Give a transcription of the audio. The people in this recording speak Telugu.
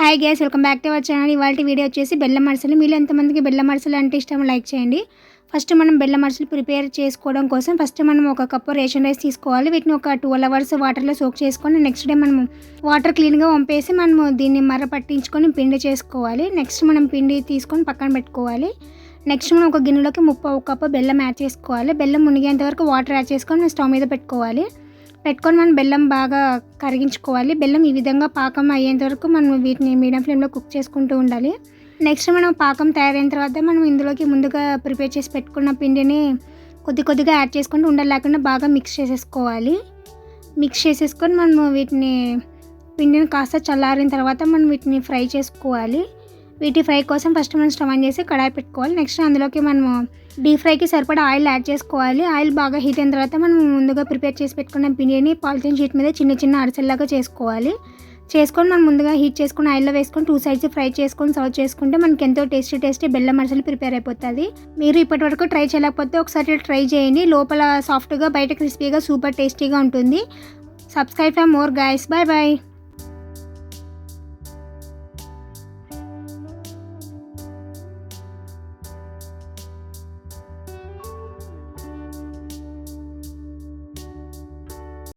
Hi guys welcome back to our channel ఇవాళ వీడియో వచ్చేసి బెల్లం అరిసెలు. మీరు ఎంతమందికి బెల్లం అరిసెలు అంటే ఇష్టం లైక్ చేయండి. ఫస్ట్ మనం బెల్లం అరిసెలు ప్రిపేర్ చేసుకోవడం కోసం ఫస్ట్ మనం ఒక కప్పు రేషన్ రైస్ తీసుకోవాలి. వీటిని ఒక ట్వెల్వ్ అవర్స్ వాటర్లో సోక్ చేసుకొని నెక్స్ట్ డే మనం వాటర్ క్లీన్గా పంపేసి మనము దీన్ని మర్ర పట్టించుకొని పిండి చేసుకోవాలి. నెక్స్ట్ మనం పిండి తీసుకొని పక్కన పెట్టుకోవాలి. నెక్స్ట్ మనం ఒక గిన్నెలోకి ముప్పై ఒక కప్పు బెల్లం యాడ్ చేసుకోవాలి. బెల్లం మునిగేంత వరకు వాటర్ యాడ్ చేసుకొని స్టవ్ మీద పెట్టుకోవాలి. పెట్టుకొని మనం బెల్లం బాగా కరిగించుకోవాలి. బెల్లం ఈ విధంగా పాకం అయ్యేంత వరకు మనం వీటిని మీడియం ఫ్లేమ్లో కుక్ చేసుకుంటూ ఉండాలి. నెక్స్ట్ మనం పాకం తయారైన తర్వాత మనం ఇందులోకి ముందుగా ప్రిపేర్ చేసి పెట్టుకున్న పిండిని కొద్ది కొద్దిగా యాడ్ చేసుకుంటూ ఉండలు లేకుండా బాగా మిక్స్ చేసేసుకోవాలి. మిక్స్ చేసేసుకొని మనం వీటిని పిండిని కాస్త చల్లారిన తర్వాత మనం వీటిని ఫ్రై చేసుకోవాలి. వీటి ఫ్రై కోసం ఫస్ట్ మనం స్టవ్ ఆన్ చేసి కడాయి పెట్టుకోవాలి. నెక్స్ట్ అందులోకి మనము డీప్ ఫ్రైకి సరిపడా ఆయిల్ యాడ్ చేసుకోవాలి. ఆయిల్ బాగా హీట్ అయిన తర్వాత మనం ముందుగా ప్రిపేర్ చేసి పెట్టుకున్న బిర్యానీ పాలిథిన్ షీట్ మీద చిన్న చిన్న అరిసెల్లాగా చేసుకోవాలి. చేసుకొని మనం ముందుగా హీట్ చేసుకుని ఆయిల్లో వేసుకొని టూ సైడ్స్ ఫ్రై చేసుకొని సర్వ్ చేసుకుంటే మనకి ఎంతో టేస్టీ టేస్టీ బెల్లం అరిసెలు ప్రిపేర్ అయిపోతుంది. మీరు ఇప్పటివరకు ట్రై చేయలేకపోతే ఒకసారి ట్రై చేయండి. లోపల సాఫ్ట్గా బయట క్రిస్పీగా సూపర్ టేస్టీగా ఉంటుంది. Subscribe for more guys bye bye